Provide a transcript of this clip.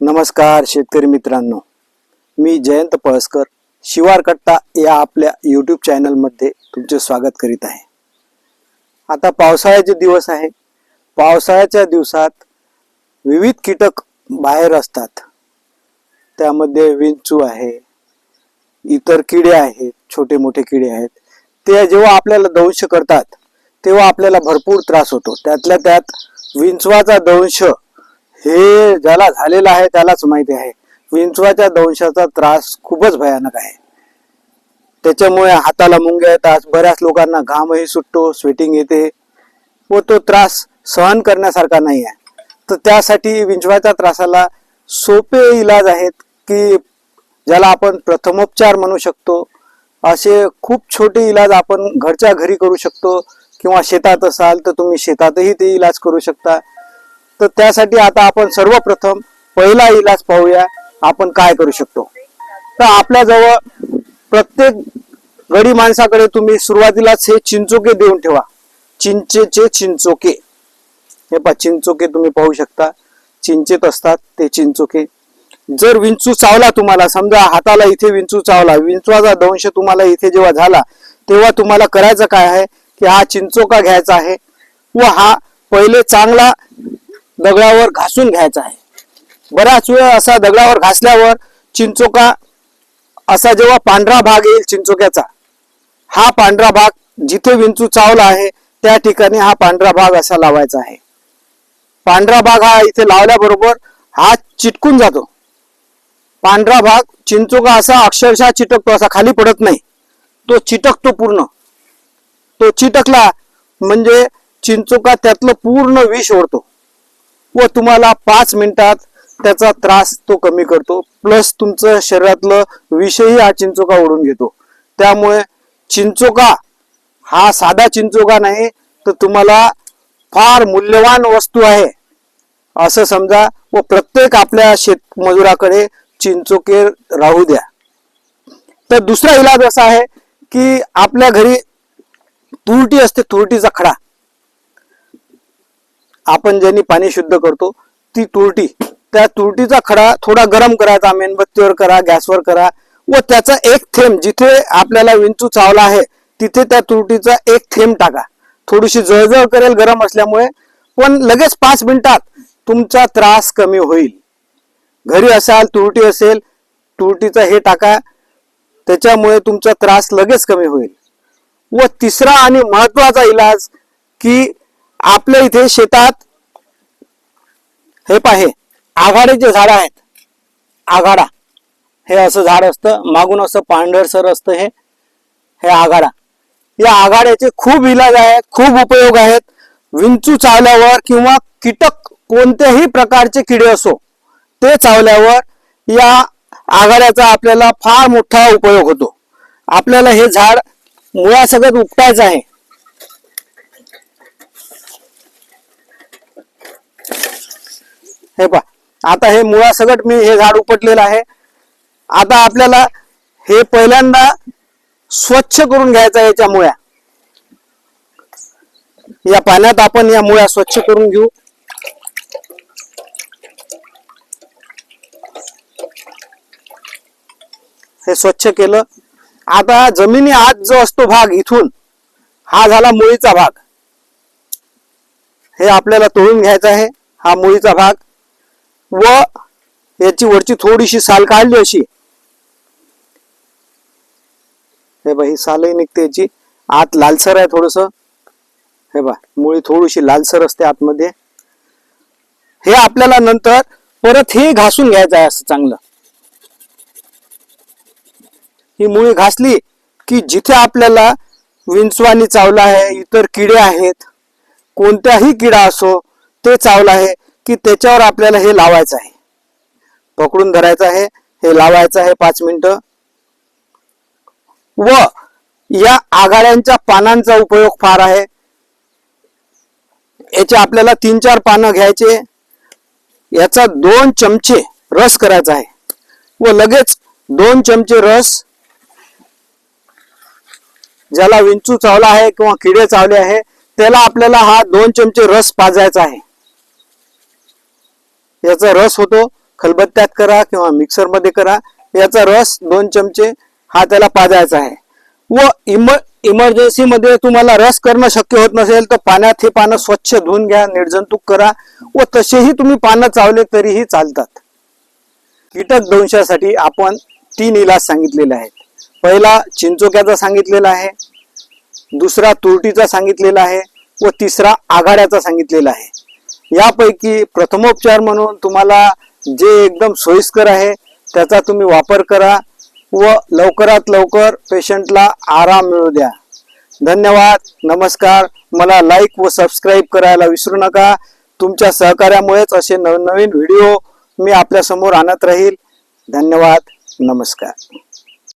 नमस्कार शेतकरी मित्रांनो. मी जयंत पळसकर शिवार कट्टा या आपल्या यूट्यूब चॅनलमध्ये तुमचे स्वागत करीत आहे. आता पावसाळ्याचे दिवस आहे. पावसाळ्याच्या दिवसात विविध कीटक बाहेर असतात. त्यामध्ये विंचू आहे इतर किडे आहेत छोटे मोठे किडे आहेत. ते जेव्हा आपल्याला दंश करतात तेव्हा आपल्याला भरपूर त्रास होतो. त्यातल्या त्यात विंचवाचा दंश हे ज्याला झालेलं आहे त्यालाच माहिती आहे. विंचवाच्या दंशाचा त्रास खूपच भयानक आहे. त्याच्यामुळे हाताला मुंग्या येतात बऱ्याच लोकांना घामही सुटतो स्वेटिंग येते. व तो त्रास सहन करण्यासारखा नाही आहे. तर त्यासाठी विंचवाच्या त्रासाला सोपे इलाज आहेत की ज्याला आपण प्रथमोपचार म्हणू शकतो. असे खूप छोटे इलाज आपण घरच्या घरी करू शकतो किंवा शेतात असाल तर तुम्ही शेतातही ते इलाज करू शकता. तर त्यासाठी आता आपण सर्वप्रथम पहिला इलाज पाहूया आपण काय करू शकतो. तर आपल्याजवळ प्रत्येक गडी माणसाकडे तुम्ही सुरुवातीलाच हे चिंचोके देऊन ठेवा. चिंचेचे चिंचोके. हे पा चिंचोके तुम्ही पाहू शकता. चिंचेत असतात ते चिंचोके. जर विंचू चावला तुम्हाला समजा हाताला इथे विंचू चावला विंचवाचा दंश तुम्हाला इथे जेव्हा झाला तेव्हा तुम्हाला करायचं काय आहे की हा चिंचोका घ्यायचा आहे व हा पहिले चांगला दगडावर घासून घ्यायचा आहे. बराच वेळ असा दगडावर घासल्यावर चिंचोका असा जेव्हा पांढरा भाग येईल चिंचोक्याचा हा पांढरा भाग जिथे विंचू चावला आहे त्या ठिकाणी हा पांढरा भाग असा लावायचा आहे. पांढरा भाग हा इथे लावल्याबरोबर हा चिटकून जातो. पांढरा भाग चिंचोका असा अक्षरशः चिटकतो असा खाली पडत नाही. तो चिटकतो पूर्ण. तो चिटकला म्हणजे चिंचोका त्यातलं पूर्ण विष ओढतो. व तुम्हाला पाच मिनिटात त्याचा त्रास तो कमी करतो. प्लस तुमचं शरीरातलं विषही हा चिंचोका ओढून घेतो. त्यामुळे चिंचोका हा साधा चिंचोका नाही तर तुम्हाला फार मूल्यवान वस्तू आहे. असं समजा व प्रत्येक आपल्या शेतमजुराकडे चिंचोके राहू द्या. तर दुसरा इलाज असा आहे की आपल्या घरी तुरटी असते तुरटीचा खडा. आपण ज्यांनी पाणी शुद्ध करतो ती तुरटी. त्या तुरटीचा खडा थोडा गरम करायचा मेणबत्तीवर करा गॅसवर करा. व त्याचा एक थेंब जिथे आपल्याला विंचू चावला आहे तिथे त्या तुरटीचा एक थेंब टाका. थोडीशी जळजळ करेल गरम असल्यामुळे पण लगेच पाच मिनिटात तुमचा त्रास कमी होईल. घरी असाल तुरटी असेल तुरटीचा हे टाका. त्याच्यामुळे तुमचा त्रास लगेच कमी होईल. व तिसरा आणि महत्त्वाचा इलाज की आपल्या इथे शेतात हे पाहे आघाडीचे झाड आहेत आघाडा हे असं झाड असतं मागून असं पांढरसर असतं हे हे आघाडा. या आघाड्याचे खूप इलाज आहेत खूप उपयोग आहेत. विंचू चावल्यावर किंवा कीटक कोणत्याही प्रकारचे किडे असो ते चावल्यावर या आघाड्याचा आपल्याला फार मोठा उपयोग होतो. आपल्याला हे झाड मुळासकट उपटायचं आहे हे पा आता हे मुळासकट मी हे झाड उपटलेलं आहे. आता आपल्याला हे पहिल्यांदा स्वच्छ करून घ्यायचं याच्या मुळ्या या पाण्यात आपण या मुळ्या स्वच्छ करून घेऊ. हे स्वच्छ केलं. आता जमिनी आत जो असतो भाग इथून हा झाला मुळीचा भाग. हे आपल्याला तोडून घ्यायचा आहे. हा मुळीचा भाग व याची वरची थोडीशी साल काढली अशी. हे बा ही सालही निघते याची. आत लालसर आहे थोडस. हे बा मुळी थोडीशी लालसर असते आतमध्ये. हे आपल्याला नंतर परत हे घासून घ्यायचं आहे असं चांगलं. ही मुळी घासली की जिथे आपल्याला विंचवानी चावला आहे इतर किडे आहेत कोणत्याही किडा असो ते चावला आहे. की त्याच्यावर आपल्याला हे लावायचं आहे. पकडून धरायचं आहे हे लावायचं आहे पाच मिनिटं. व या आघाड्यांच्या पानांचा उपयोग फार आहे. याचे आपल्याला तीन चार पानं घ्यायचे. याचा दोन चमचे रस करायचा आहे. व लगेच दोन चमचे रस ज्याला विंचू चावला आहे किंवा किडे चावले आहे त्याला आपल्याला हा दोन चमचे रस पाजायचा आहे. याचा रस होतो खलबत्त्यात करा किंवा मिक्सरमध्ये करा. याचा रस दोन चमचे हा त्याला पाजायचा आहे. व इम इमर्जन्सीमध्ये तुम्हाला रस करणं शक्य होत नसेल तर पाण्यात हे पानं स्वच्छ धुवून घ्या निर्जंतुक करा. व तसेही तुम्ही पानं चावले तरीही चालतात. कीटक दंशासाठी आपण तीन इलाज सांगितलेले आहेत. पहिला चिंचोक्याचा सांगितलेला आहे. दुसरा तुरटीचा सांगितलेला आहे. व तिसरा आघाड्याचा सांगितलेला आहे. यापैकी प्रथमोपचार म्हणून तुम्हाला जे एकदम सोयीस्कर आहे त्याचा तुम्ही वापर करा व लवकरात लवकर पेशंटला आराम मिळू द्या. धन्यवाद नमस्कार. मला लाईक व सबस्क्राईब करायला विसरू नका. तुमच्या सहकार्यामुळेच असे नवनवीन व्हिडिओ मी आपल्यासमोर आणत राहील. धन्यवाद नमस्कार.